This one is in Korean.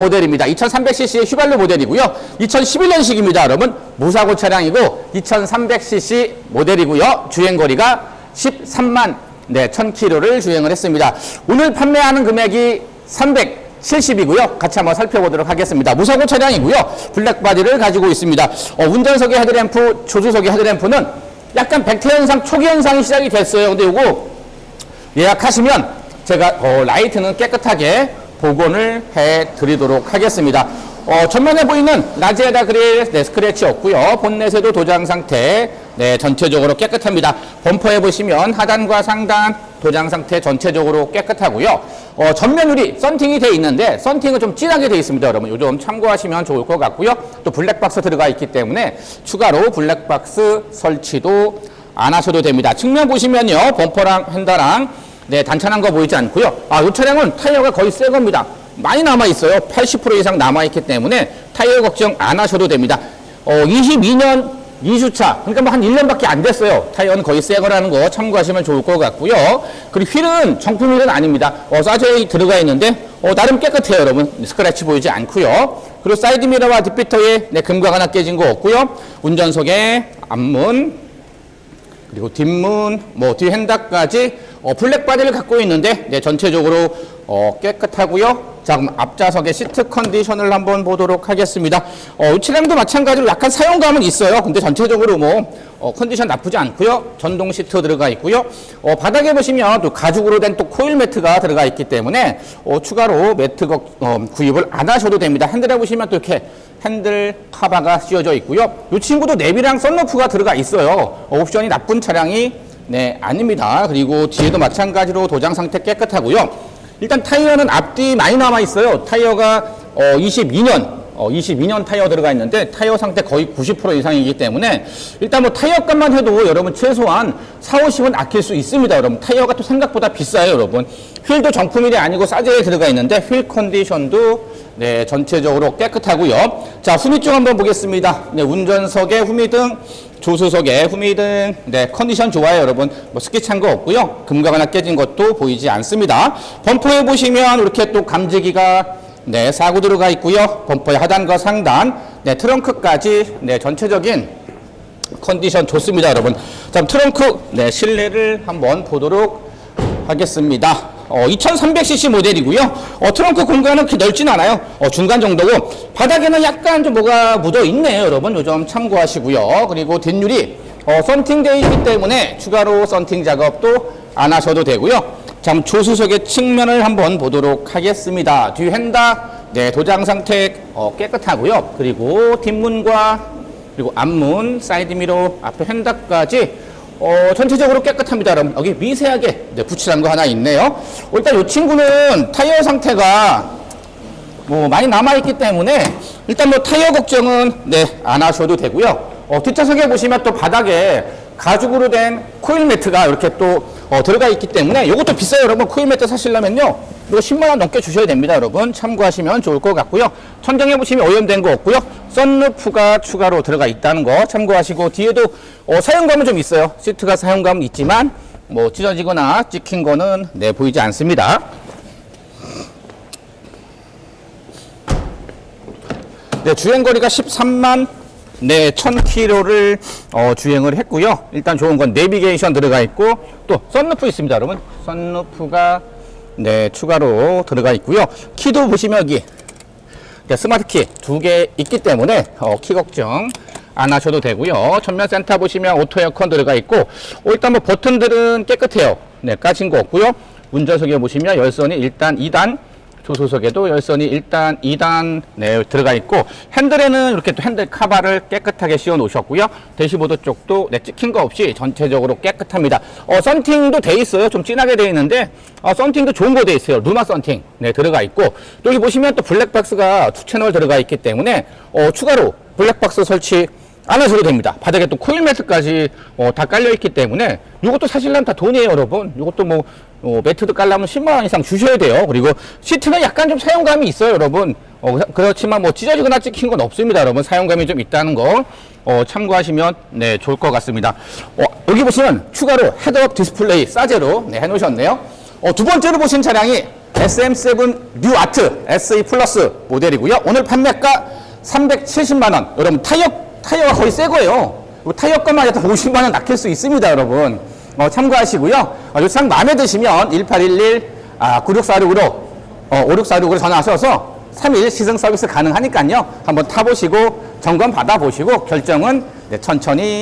모델입니다. 2300cc의 휘발유 모델이고요. 2011년식입니다. 여러분 무사고 차량이고 2300cc 모델이고요. 주행거리가 13만 네, 1000km를 주행을 했습니다. 오늘 판매하는 금액이 370이고요. 같이 한번 살펴보도록 하겠습니다. 무사고 차량이고요. 블랙바디를 가지고 있습니다. 어, 운전석의 헤드램프, 조수석의 헤드램프는 약간 백태 현상, 초기 현상이 시작이 됐어요. 근데 요거 예약하시면 제가 어, 라이트는 깨끗하게 복원을 해 드리도록 하겠습니다. 어, 전면에 보이는 라지에다 그릴 네, 스크래치 없고요. 본넷에도 도장 상태 네, 전체적으로 깨끗합니다. 범퍼에 보시면 하단과 상단 도장 상태 전체적으로 깨끗하고요. 어, 전면 유리 썬팅이 되어 있는데 썬팅은 좀 진하게 되어 있습니다. 여러분 요점 참고하시면 좋을 것 같고요. 또 블랙박스 들어가 있기 때문에 추가로 블랙박스 설치도 안 하셔도 됩니다. 측면 보시면요. 범퍼랑 핸더랑 네, 단단한 거 보이지 않고요. 아, 이 차량은 타이어가 거의 새 겁니다. 많이 남아 있어요. 80% 이상 남아 있기 때문에 타이어 걱정 안 하셔도 됩니다. 어, 22년 2주차. 그러니까 뭐 한 1년밖에 안 됐어요. 타이어는 거의 새 거라는 거 참고하시면 좋을 것 같고요. 그리고 휠은 정품 휠은 아닙니다. 어, 사저에 들어가 있는데 어, 나름 깨끗해요, 여러분. 스크래치 보이지 않고요. 그리고 사이드 미러와 뒷피터에 네, 금각 하나 깨진 거 없고요. 운전석에 앞문 그리고 뒷문, 뭐 뒤 핸다까지 어, 블랙 바디를 갖고 있는데 네, 전체적으로 어, 깨끗하고요. 자, 그럼 앞좌석의 시트 컨디션을 한번 보도록 하겠습니다. 어, 이 차량도 마찬가지로 약간 사용감은 있어요. 근데 전체적으로 뭐 어, 컨디션 나쁘지 않고요. 전동 시트 들어가 있고요. 어, 바닥에 보시면 또 가죽으로 된 또 코일 매트가 들어가 있기 때문에 어, 추가로 매트 거- 어, 구입을 안 하셔도 됩니다. 핸들에 보시면 또 이렇게 핸들 카바가 씌워져 있고요. 이 친구도 내비랑 썬루프가 들어가 있어요. 어, 옵션이 나쁜 차량이 네 아닙니다. 그리고 뒤에도 마찬가지로 도장 상태 깨끗하고요. 일단 타이어는 앞뒤 많이 남아 있어요. 타이어가 어, 22년 어, 22년 타이어 들어가 있는데 타이어 상태 거의 90% 이상이기 때문에 일단 뭐 타이어 값만 해도 여러분 최소한 4, 50은 아낄 수 있습니다. 여러분 타이어가 또 생각보다 비싸요. 여러분 휠도 정품일이 아니고 싸제에 들어가 있는데 휠 컨디션도 네, 전체적으로 깨끗하고요. 자, 후미 쪽 한번 보겠습니다. 네, 운전석에 후미등, 조수석에 후미등, 네, 컨디션 좋아요, 여러분. 뭐 스키 찬 거 없고요. 금각 하나 깨진 것도 보이지 않습니다. 범퍼에 보시면 이렇게 또 감지기가 네, 사고 들어가 있고요. 범퍼의 하단과 상단, 네, 트렁크까지 네, 전체적인 컨디션 좋습니다, 여러분. 자, 트렁크 네, 실내를 한번 보도록 하겠습니다. 어, 2300cc 모델이고요. 어, 트렁크 공간은 그렇게 넓진 않아요. 어, 중간 정도고 바닥에는 약간 좀 뭐가 묻어 있네요, 여러분. 요점 참고하시고요. 그리고 뒷유리 어, 썬팅 되어 있기 때문에 추가로 썬팅 작업도 안 하셔도 되고요. 자, 그럼 조수석의 측면을 한번 보도록 하겠습니다. 뒤 휀다 네, 도장 상태 어, 깨끗하고요. 그리고 뒷문과 그리고 앞문, 사이드 미러, 앞에 핸다까지 어, 전체적으로 깨끗합니다. 여러분. 여기 미세하게 네, 붙이는 거 하나 있네요. 어, 일단 이 친구는 타이어 상태가 뭐 많이 남아있기 때문에 일단 뭐 타이어 걱정은 네, 안 하셔도 되고요. 어, 뒷좌석에 보시면 또 바닥에 가죽으로 된 코일 매트가 이렇게 또 어, 들어가 있기 때문에 이것도 비싸요 여러분. 코일 매트 사시려면요. 이거 10만원 넘게 주셔야 됩니다 여러분. 참고하시면 좋을 것 같고요. 천장에 보시면 오염된 거 없고요. 썬루프가 추가로 들어가 있다는 거 참고하시고 뒤에도 어, 사용감은 좀 있어요. 시트가 사용감은 있지만 뭐 찢어지거나 찍힌 거는 네 보이지 않습니다. 네, 주행거리가 13만 네, 1000km를 어, 주행을 했고요. 일단 좋은 건 내비게이션 들어가 있고 또 썬루프 있습니다, 여러분. 썬루프가 네, 추가로 들어가 있고요. 키도 보시면 여기 네, 스마트 키 두 개 있기 때문에 어, 키 걱정 안 하셔도 되고요. 전면 센터 보시면 오토 에어컨 들어가 있고 어, 일단 뭐 버튼들은 깨끗해요. 네, 까진 거 없고요. 운전석에 보시면 열선이 일단 2단 조수석에도 열선이 일단 2단 네, 들어가 있고 핸들에는 이렇게 또 핸들 카바를 깨끗하게 씌워 놓으셨고요. 대시보드 쪽도 네, 찍힌 거 없이 전체적으로 깨끗합니다. 어, 썬팅도 돼 있어요. 좀 진하게 돼 있는데 어, 썬팅도 좋은 거 돼 있어요. 루마 썬팅 네, 들어가 있고 또 여기 보시면 또 블랙박스가 투 채널 들어가 있기 때문에 어, 추가로 블랙박스 설치 안 하셔도 됩니다. 바닥에 또 코일 매트까지 어, 다 깔려 있기 때문에 이것도 사실은 다 돈이에요, 여러분. 이것도 뭐 어, 매트도 깔려면 10만 원 이상 주셔야 돼요. 그리고 시트는 약간 좀 사용감이 있어요, 여러분. 어, 그렇지만 뭐 찢어지거나 찍힌 건 없습니다, 여러분. 사용감이 좀 있다는 거 어, 참고하시면 네 좋을 것 같습니다. 어, 여기 보시면 추가로 헤드업 디스플레이 싸제로 네, 해놓으셨네요. 어, 두 번째로 보신 차량이 SM7 뉴 아트 SE 플러스 모델이고요. 오늘 판매가 370만 원. 여러분 타이어 타이어가 거의 새 거예요. 이거 타이어 값만 해도 50만 원 낚일 수 있습니다, 여러분. 어, 참고하시고요. 어, 요상 마음에 드시면 1811 아, 9646으로 어, 5646으로 전화하셔서 3일 시승 서비스 가능하니까요. 한번 타보시고 점검 받아보시고 결정은 네, 천천히